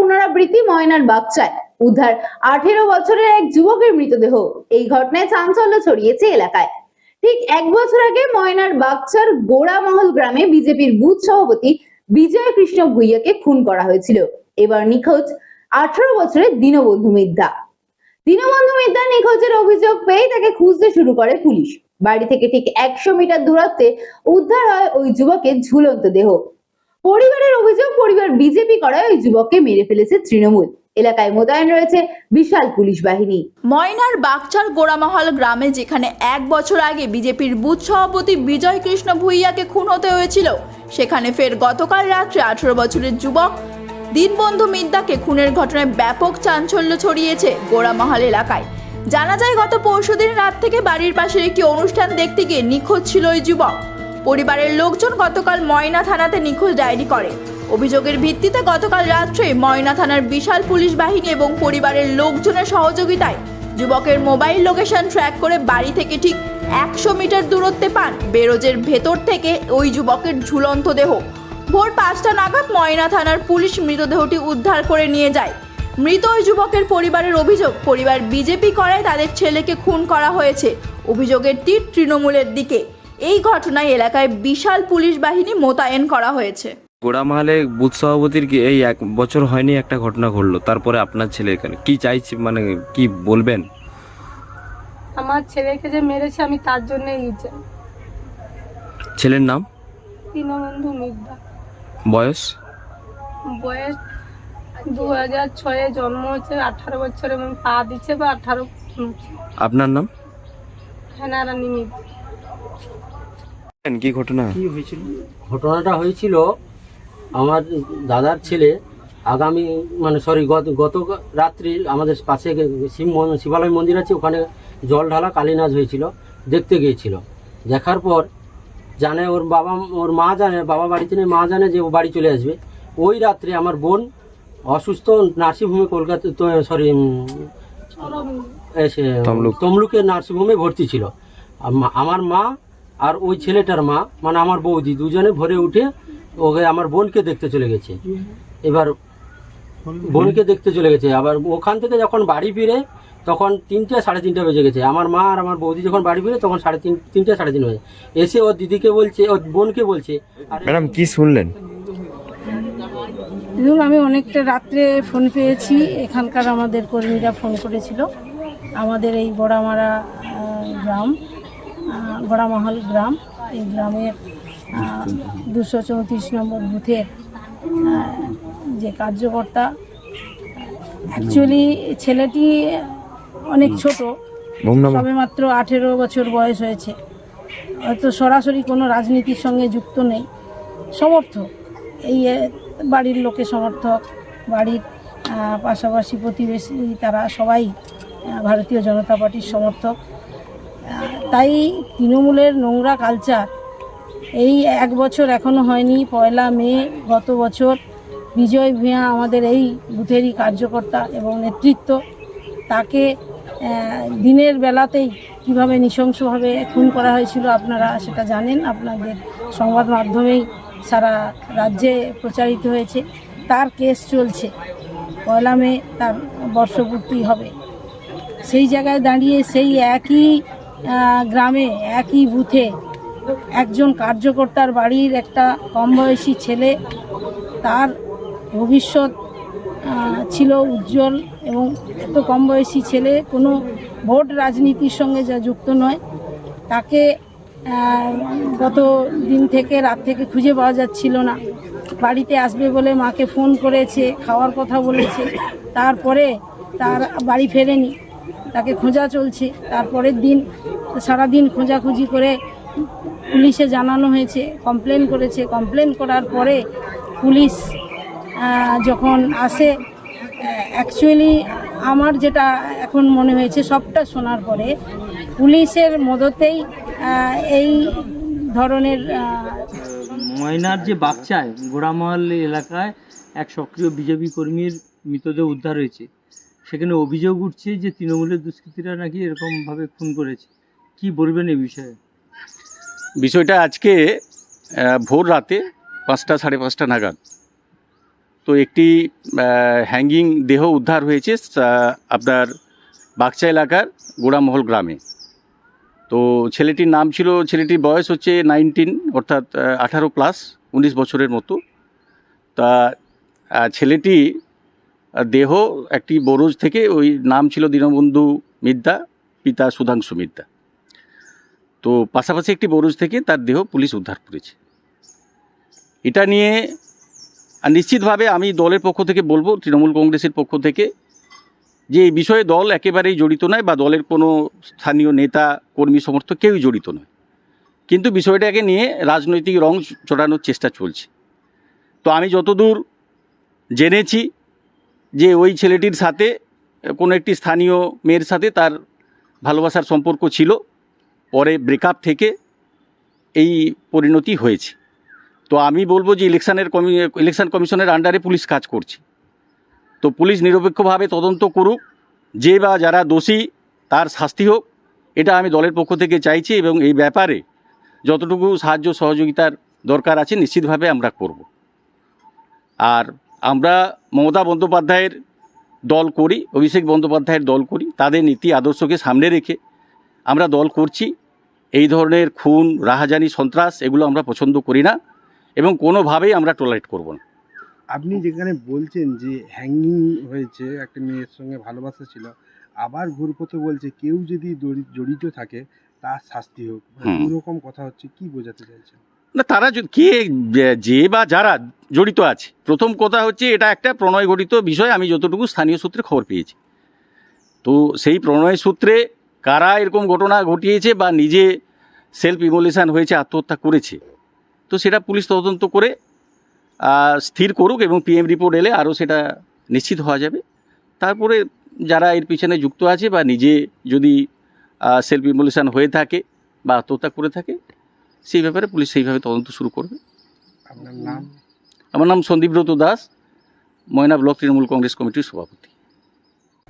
পুনরাবৃত্তি ময়নার বাগচায়। উদ্ধার আঠেরো বছরের এক যুবকের মৃতদেহ। এই ঘটনায় চাঞ্চল্য ছড়িয়েছে এলাকায়। ঠিক এক বছর আগে ময়নার বাগচার গোড়ামহল গ্রামে বিজেপির বুথ সভাপতি বিজয় কৃষ্ণ ভুইয়াকে খুন করা হয়েছিল। এবার নিখোঁজ আঠারো বছরের দীনবন্ধু মিদ্যা দীনবন্ধু মিদ্যা নিখোঁজের অভিযোগ পেয়ে তাকে খুঁজতে শুরু করে পুলিশ। বাড়ি থেকে ঠিক একশো মিটার দূরত্বে উদ্ধার হয় ওই যুবকের ঝুলন্ত দেহ। পরিবারের অভিযোগ, পরিবার বিজেপি করায় ওই যুবককে মেরে ফেলেছে তৃণমূল। এলাকায় মোতায়েন রয়েছে বিশাল পুলিশ বাহিনী। ময়নার বাগচার গোড়ামহল গ্রামে যেখানে এক বছর আগে বিজেপির বুথ সভাপতি বিজয় কৃষ্ণ ভুইয়াকে খুন হতে হয়েছিল, সেখানে ফের গতকাল রাত্রে আঠেরো বছরের যুবক দীনবন্ধু মিদ্দাকে খুনের ঘটনায় ব্যাপক চাঞ্চল্য ছড়িয়েছে গোড়ামহল এলাকায়। জানা যায়, গত পরশুদিন রাত থেকে বাড়ির পাশের একটি অনুষ্ঠান দেখতে গিয়ে নিখোঁজ ছিল ওই যুবক। পরিবারের লোকজন গতকাল ময়না থানাতে নিখোঁজ ডায়েরি করে। অভিযোগের ভিত্তিতে গতকাল রাত্রে ময়না থানার বিশাল পুলিশ বাহিনী এবং পরিবারের লোকজনের সহযোগিতায় যুবকের মোবাইল লোকেশন ট্র্যাক করে বাড়ি থেকে ঠিক একশো মিটার দূরত্বে পান বেরোজের ভেতর থেকে ওই যুবকের ঝুলন্ত দেহ। ভোর পাঁচটা নাগাদ ময়না থানার পুলিশ মৃতদেহটি উদ্ধার করে নিয়ে যায়। মৃত ওই যুবকের পরিবারের অভিযোগ, পরিবার বিজেপি করায় তাদের ছেলেকে খুন করা হয়েছে। অভিযোগের তীর তৃণমূলের দিকে। এই ঘটনায় এলাকায় বিশাল পুলিশ বাহিনী মোতায়েন করা হয়েছে। গোড়ামাহালে বুথ সভাপতির কি এই এক বছর হয়নি একটা ঘটনা ঘটলো? তারপরে আপনার ছেলে এখানে কি চাইছে? মানে কি বলবেন? আমার ছেলেকে যে মেরেছে আমি তার জন্যই চাই ছেলের নাম? দীনবন্ধু মিদ্যা বয়স? বয়স দু হাজার ছয়ে জন্ম হচ্ছে আঠারো বছরে পা দিচ্ছে বা আঠারো। আপনার নাম? হেনারানি মিদ্যা কি ঘটনা? ঘটনাটা হয়েছিল আমার দাদার ছেলে আগামী মানে সরি গত গত রাত্রি আমাদের পাশে শিব মন- শিবালয় মন্দির আছে ওখানে জল ঢালা কালীনাজ হয়েছিল দেখতে গিয়েছিল। দেখার পর জানে ওর বাবা ওর মা জানে বাবা বাড়িতে নেই মা জানে যে ও বাড়ি চলে আসবে। ওই রাত্রে আমার বোন অসুস্থ নার্সিংহোমে কলকাতা সরি এসে তমলুক। তমলুকের নার্সিংহোমে ভর্তি ছিল। আমার মা আর ওই ছেলেটার মা মানে আমার বৌদি দুজনে ভোরে উঠে ওকে আমার বোনকে দেখতে চলে গেছে। এবার বোনকে দেখতে চলে গেছে। আবার ওখান থেকে যখন বাড়ি ফিরে তখন তিনটে সাড়ে তিনটে বেজে গেছে। আমার মা আর আমার বৌদি যখন বাড়ি ফিরে তখন সাড়ে তিন তিনটে সাড়ে তিন বাজে এসে ওর দিদিকে বলছে ওর বোনকে বলছে ম্যাডাম কি শুনলেন? ধরুন আমি অনেকটা রাত্রে ফোন পেয়েছি। এখানকার আমাদের কর্মীরা ফোন করেছিল। আমাদের এই বড়ামারা গ্রাম। আহ, বড়ামহল গ্রাম। এই গ্রামের দুশো চৌত্রিশ নম্বর বুথের যে কার্যকর্তা অ্যাকচুয়ালি ছেলেটি অনেক ছোট সবে মাত্র আঠেরো বছর বয়স হয়েছে। হয়তো সরাসরি কোনো রাজনীতির সঙ্গে যুক্ত নেই। সমর্থক এই বাড়ির লোকে সমর্থক বাড়ির পাশাপাশি প্রতিবেশী তারা সবাই ভারতীয় জনতা পার্টির সমর্থক। তাই তৃণমূলের নোংরা কালচার এই এক বছর এখনও হয়নি। পয়লা মে গত বছর বিজয় ভূঁয়া আমাদের এই বুথেরই কার্যকর্তা এবং নেতৃত্ব, তাকে দিনের বেলাতেই কীভাবে নৃশংসভাবে খুন করা হয়েছিল আপনারা সেটা জানেন। আপনাদের সংবাদ মাধ্যমেই সারা রাজ্যে প্রচারিত হয়েছে। তার কেস চলছে। পয়লা মে তার বর্ষপূর্তি হবে। সেই জায়গায় দাঁড়িয়ে সেই একই গ্রামে একই বুথে একজন কার্যকর্তার বাড়ির একটা কম বয়সী ছেলে, তার ভবিষ্যৎ ছিল উজ্জ্বল এবং এত কম বয়সী ছেলে কোনো ভোট রাজনীতির সঙ্গে যা যুক্ত নয়। তাকে গত দিন থেকে, রাত থেকে খুঁজে পাওয়া যাচ্ছিল না। বাড়িতে আসবে বলে মাকে ফোন করেছে, খাওয়ার কথা বলেছে, তারপরে তার বাড়ি ফেরেনি। তাকে খোঁজা চলছে। তারপরের দিন সারাদিন খোঁজাখুঁজি করে পুলিশে জানানো হয়েছে কমপ্লেন করেছে। কমপ্লেন করার পরে পুলিশ যখন আসে অ্যাকচুয়ালি আমার যেটা এখন মনে হয়েছে, সবটা শোনার পরে পুলিশের মদতেই এই ধরনের ময়নার যে বাচ্চায় গোড়ামহল এলাকায় এক সক্রিয় বিজেপি কর্মীর মৃতদেহ উদ্ধার হয়েছে, সেখানে অভিযোগ উঠছে যে তৃণমূলের দুষ্কৃতীরা নাকি এরকমভাবে খুন করেছে। কি বলবেন এই বিষয়ে? বিষয়টা আজকে ভোর রাতে পাঁচটা, সাড়ে পাঁচটা নাগাদ। তো একটি হ্যাঙ্গিং দেহ উদ্ধার হয়েছে আপনার বাগচা এলাকার গোড়ামহল গ্রামে। তো ছেলেটির নাম ছিল, ছেলেটির বয়স হচ্ছে নাইনটিন অর্থাৎ আঠারো প্লাস উনিশ বছরের মতো। তা ছেলেটি দেহ একটি বরজ থেকে, ওই নাম ছিল দীনবন্ধু মিদ্যা, পিতা সুধাংশু মিদ্যা। তো পাশাপাশি একটি বরজ থেকে তার দেহ পুলিশ উদ্ধার করেছে। এটা নিয়ে নিশ্চিতভাবে আমি দলের পক্ষ থেকে বলব, তৃণমূল কংগ্রেসের পক্ষ থেকে, যে এই বিষয়ে দল একেবারেই জড়িত নয় বা দলের কোনো স্থানীয় নেতা, কর্মী, সমর্থক কেউই জড়িত নয়। কিন্তু বিষয়টাকে নিয়ে রাজনৈতিক রং চড়ানোর চেষ্টা চলছে। তো আমি যতদূর জেনেছি যে ওই ছেলেটির সাথে কোনো একটি স্থানীয় মেয়ের সাথে তার ভালোবাসার সম্পর্ক ছিল পরে ব্রেকআপ থেকে এই পরিণতি হয়েছে। তো আমি বলব যে ইলেকশনের কমি, ইলেকশন কমিশনের আন্ডারে পুলিশ কাজ করছে। তো পুলিশ নিরপেক্ষভাবে তদন্ত করুক, যে বা যারা দোষী তার শাস্তি হোক, এটা আমি দলের পক্ষ থেকে চাইছি এবং এই ব্যাপারে যতটুকু সাহায্য সহযোগিতার দরকার আছে নিশ্চিতভাবে আমরা করব। আর আমরা মমতা বন্দ্যোপাধ্যায়ের দল করি, অভিষেক বন্দ্যোপাধ্যায়ের দল করি, তাদের নীতি আদর্শকে সামনে রেখে আমরা দল করছি। এই ধরনের খুন রাহাজানি সন্ত্রাস এগুলো আমরা পছন্দ করি না এবং কোনোভাবেই আমরা টলারেট করব না। আপনি যেখানে বলছেন যে হ্যাঙ্গিং হয়েছে একটা মেয়ের সঙ্গে ভালোবাসা ছিল আবার ঘুরপথে বলছে কেউ যদি জড়িত থাকে তার শাস্তি হোক হুম। কথা হচ্ছে কি বোঝাতে চাইছেন? না তারা কে যে- যে বা যারা জড়িত আছে প্রথম কথা হচ্ছে এটা একটা প্রণয় ঘটিত বিষয় আমি যতটুকু স্থানীয় সূত্রে খবর পেয়েছি। তো সেই প্রণয় সূত্রে কারা এরকম ঘটনা ঘটিয়েছে বা নিজে সেলফ ইমোলেশান হয়েছে আত্মহত্যা করেছে? তো সেটা পুলিশ তদন্ত করে স্থির করুক এবং পিএম রিপোর্ট এলে আরও সেটা নিশ্চিত হওয়া যাবে। তারপরে যারা এর পিছনে যুক্ত আছে বা নিজে যদি সেলফ ইমোলেশান হয়ে থাকে বা আত্মহত্যা করে থাকে সেই ব্যাপারে পুলিশ সেইভাবে তদন্ত শুরু করবে। আপনার নাম? আমার নাম সন্দীপব্রত দাস ময়না ব্লক তৃণমূল কংগ্রেস কমিটির সভাপতি।